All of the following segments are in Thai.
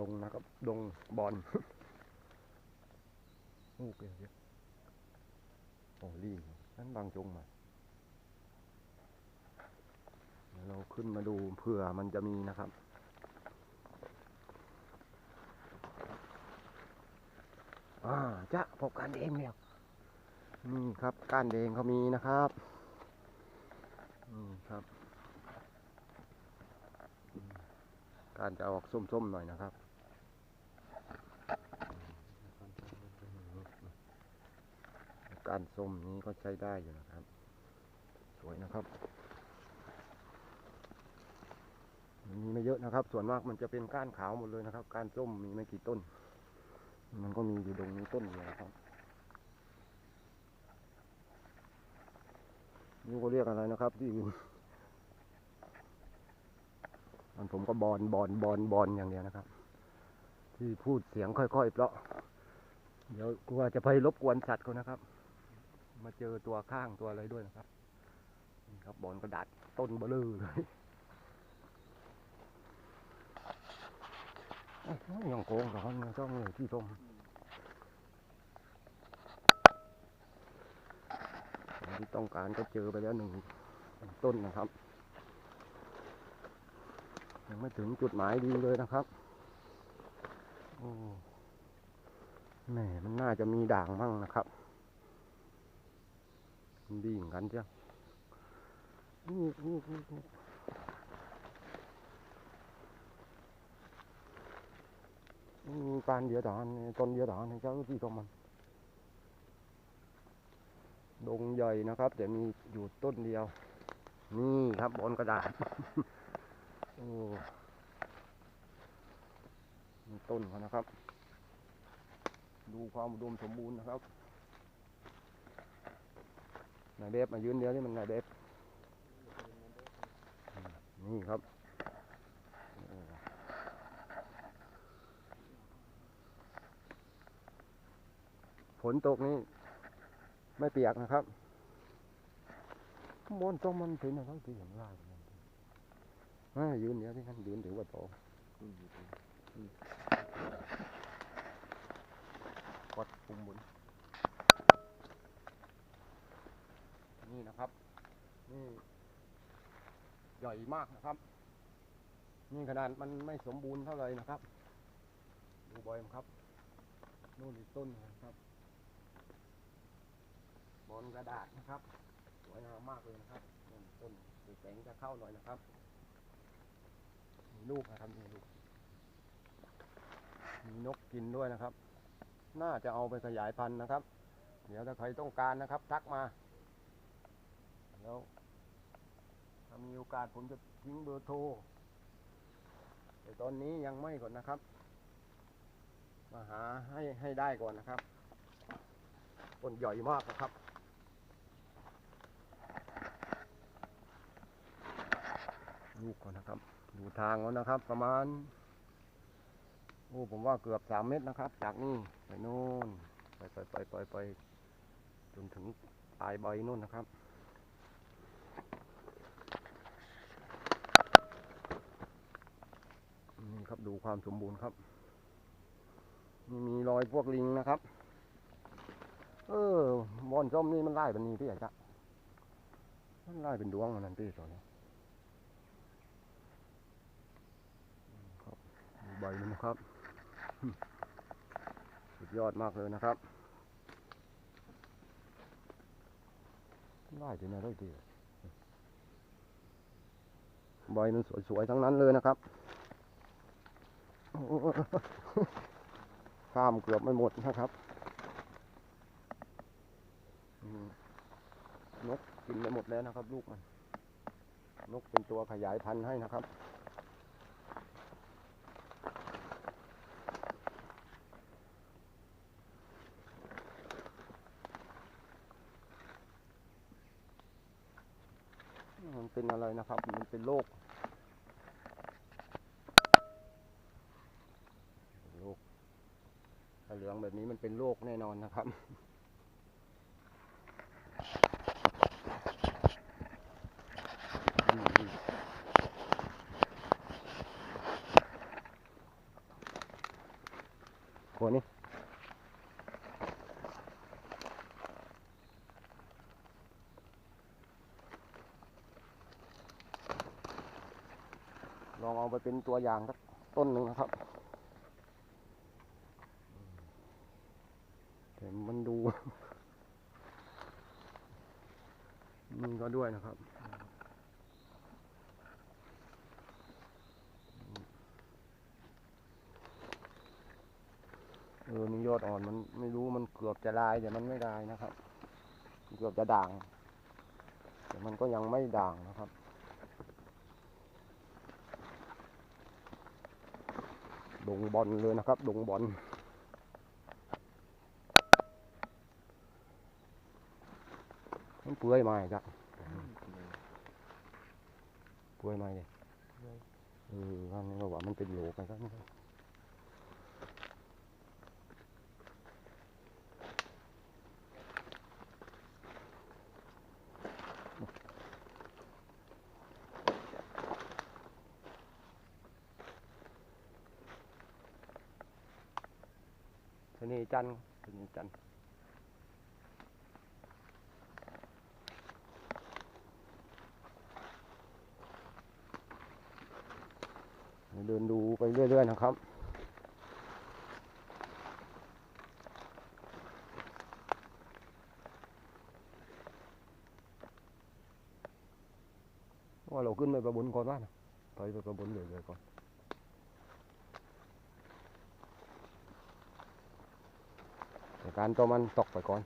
ดงนะครับ ดงบอลโอ้เยโอ้ลี่นั่นบางจงมาเราขึ้นมาดูเผื่อมันจะมีนะครับอ่าจะพบการเดงแล้วนี่ครับก้านเดงเขามีนะครับนี่ครับ กานจะออกส้มๆหน่อยนะครับ ก้านส้มนี้ก็ใช้ได้อยู่นะครับ สวยนะครับมีไม่เยอะนะครับ ส่วนมากมันจะเป็นก้านขาวหมดเลยนะครับ ก้านส้มมีไม่กี่ต้น มันก็มีอยู่ตรงนี้ต้นเดียวครับนี่ก็เรียกอะไรนะครับ ที่มันผมก็บอลบอลบอลบอลอย่างเดียวนะครับ ที่พูดเสียงค่อยๆ เพราะ เดี๋ยวกลัวจะไปรบกวนสัตว์เขานะครับ มาเจอตัวข้างตัวอะไรด้วยนะครับนี่ครับบอลกระดาษต้นเบลือเลยเอ้ยยังโกงเหรอครับยังต้องเลยที่ตมที่ต้องการก็เจอไปแล้วหนึ่งต้นนะครับ ยังไม่ถึงจุดหมายดีเลยนะครับโอ้แหมมันน่าจะมีด่างมั่งนะครับันดีอย่างกันเจ้านี่นี่นี่นี่มีปานเดียวต่อนต้นเดียวต่อนเจ้าที่ตรงมัน ดงใหญ่นะครับ แต่มีอยู่ต้นเดียว นี่ครับบนกระดาษโอ้ต้นเขานะครับ ดูความอุดมสมบูรณ์นะครับ นายเบฟมายืนเดียวนี่มันนายเบฟนี่ครับโอ้ฝนตกนี่ไม่เปียกนะครับมอนต้องมันเป็นอะไรที่อย่างไรกันอ่ายืนเดียวที่กันยืนถือว่าโตกดปุ่มหมุ นี่นะครับ นี่ใหญ่มากนะครับ นี่ขนาดมันไม่สมบูรณ์เท่าไหร่นะครับ ดูบอยมครับนู่นอีกต้นนะครับบอลกระดาษนะครับสวยงามมากเลยนะครับต้นต้นสีแสงจะเข้าหน่อยนะครับมีลูกนะครับมีลูกมีนกกินด้วยนะครับ น่าจะเอาไปขยายพันธุ์นะครับ เดี๋ยวถ้าใครต้องการนะครับ ทักมา แล้ว ถ้ามีโอกาสผมจะทิ้งเบอร์โทร แต่ตอนนี้ยังไม่ก่อนนะครับ มาหาให้ให้ได้ก่อนนะครับต้นใหญ่มากนะครับลูกก่อนนะครับ ดูทางแล้วนะครับ ประมาณ โอ้ ผมว่าเกือบสามเมตรนะครับ จากนี่ไปโน่น ไปไปไปไปไปจนถึงปลายใบโน่นนะครับ นี่ครับดูความสมบูรณ์ครับนี่มีรอยพวกลิงนะครับ เออบอนส้มนี่มันไล่เป็นนี้พี่อาจ๊ะมันไล่เป็นดวงมันนั่นพี่สอนครับดูใบมันนะครับ สุดยอดมากเลยนะครับไล่เป็นอะไรดีใบมันสวยๆทั้งนั้นเลยนะครับ ข้ามเกือบไม่หมดนะครับนกกินไปหมดแล้วนะครับ ลูกมัน นกเป็นตัวขยายพันธุ์ให้นะครับมันเป็นอะไรนะครับ มันเป็นโรคโรคถ้าเหลืองแบบนี้มันเป็นโรคแน่นอนนะครับอืมหัวนี้ลองเอาไปเป็นตัวอย่างสักต้นหนึ่งนะครับแต่มันดู มันก็ด้วยนะครับ เออมียอดอ่อนมันไม่รู้มันเกือบจะลายแต่มันไม่ลายนะครับ เกือบจะด่าง แต่มันก็ยังไม่ด่างนะครับดงบอลเลยนะครับดงบอล มันเปื่อยมาอีกอะเปื่อยมาเลยเออว่านี่เราว่ามันเป็นโหลกันครับชนีจันทร์ชนีจันทร์เดินดูไปเรื่อย ๆ นะครับว่าเราขึ้นไปประบนก่อนว่านะไปไปประบนเลยเลยๆก่อนการตัวมันตกไปก่อน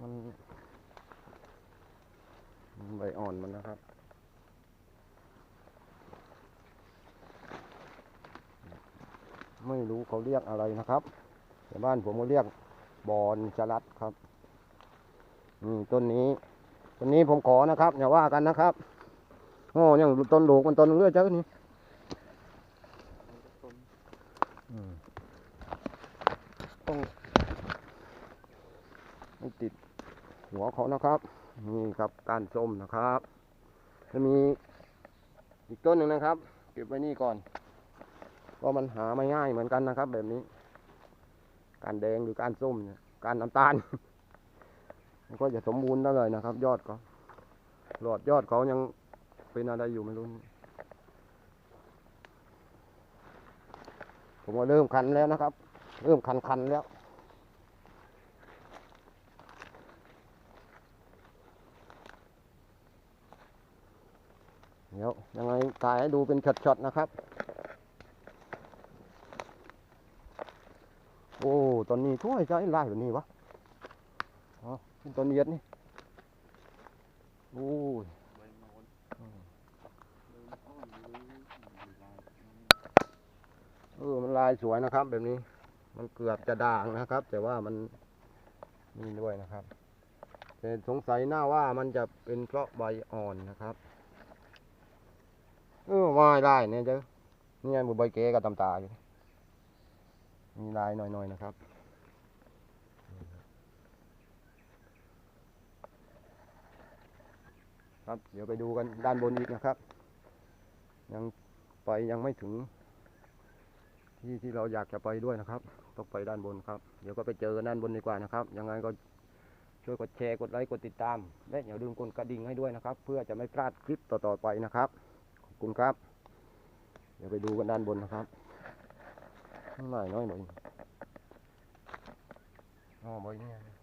มันใบอ่อนมันนะครับ ไม่รู้เขาเรียกอะไรนะครับแต่บ้านผมก็เรียกบอนจรัดครับนี่ต้นนี้ต้นนี้ผมขอนะครับอย่าว่ากันนะครับโอ้ยังต้นหลูกมันต้นเลือดเจ้านี่ต้องไม่ติด หัวเขานะครับ นี่ครับก้านส้มนะครับ จะมีอีกต้นหนึ่งนะครับ เก็บไว้นี่ก่อนก็มันหาไม่ง่ายเหมือนกันนะครับ แบบนี้ การแดงหรือการส้มเนี่ยการน้ำตาลมันก็จะสมบูรณ์ได้เลยนะครับ ยอดเขาหลอดยอดเขายังเป็นอะไรอยู่ไม่รู้ผมว่าเริ่มคันแล้วนะครับ เริ่มคันคันแล้ว ดี๋ยวยังไงถ่ายให้ดูเป็นช็อตๆนะครับ โอ้ตอนนี้ถ้วยใช้ไล่แบบนี้วะอ๋อตอนเย็นนี่โอ้ยเออมันลายสวยนะครับ แบบนี้ มันเกือบจะด่างนะครับ แต่ว่ามันนี่ด้วยนะครับแต่สงสัยหน้าว่ามันจะเป็นเพราะใบอ่อนนะครับ เออไม่ได้เนี่ยเจ้านี่ไงบุบใบเก๋กับตำตาอยู่มีลายหน่อยๆนะครับครับเดี๋ยวไปดูกันด้านบนอีกนะครับ ยังไปยังไม่ถึง ที่ที่เราอยากจะไปด้วยนะครับต้องไปด้านบนครับ เดี๋ยวก็ไปเจอกันด้านบนดีกว่านะครับ ยังไงก็ช่วยกดแชร์กดไลค์กดติดตาม และอย่าลืมกดกระดิ่งให้ด้วยนะครับ เพื่อจะไม่พลาดคลิปต่อๆไปนะครับ คุณครับ เดี๋ยวไปดูกันด้านบนนะครับน้อยน้อยหน่อยอ๋อใบเนี่ย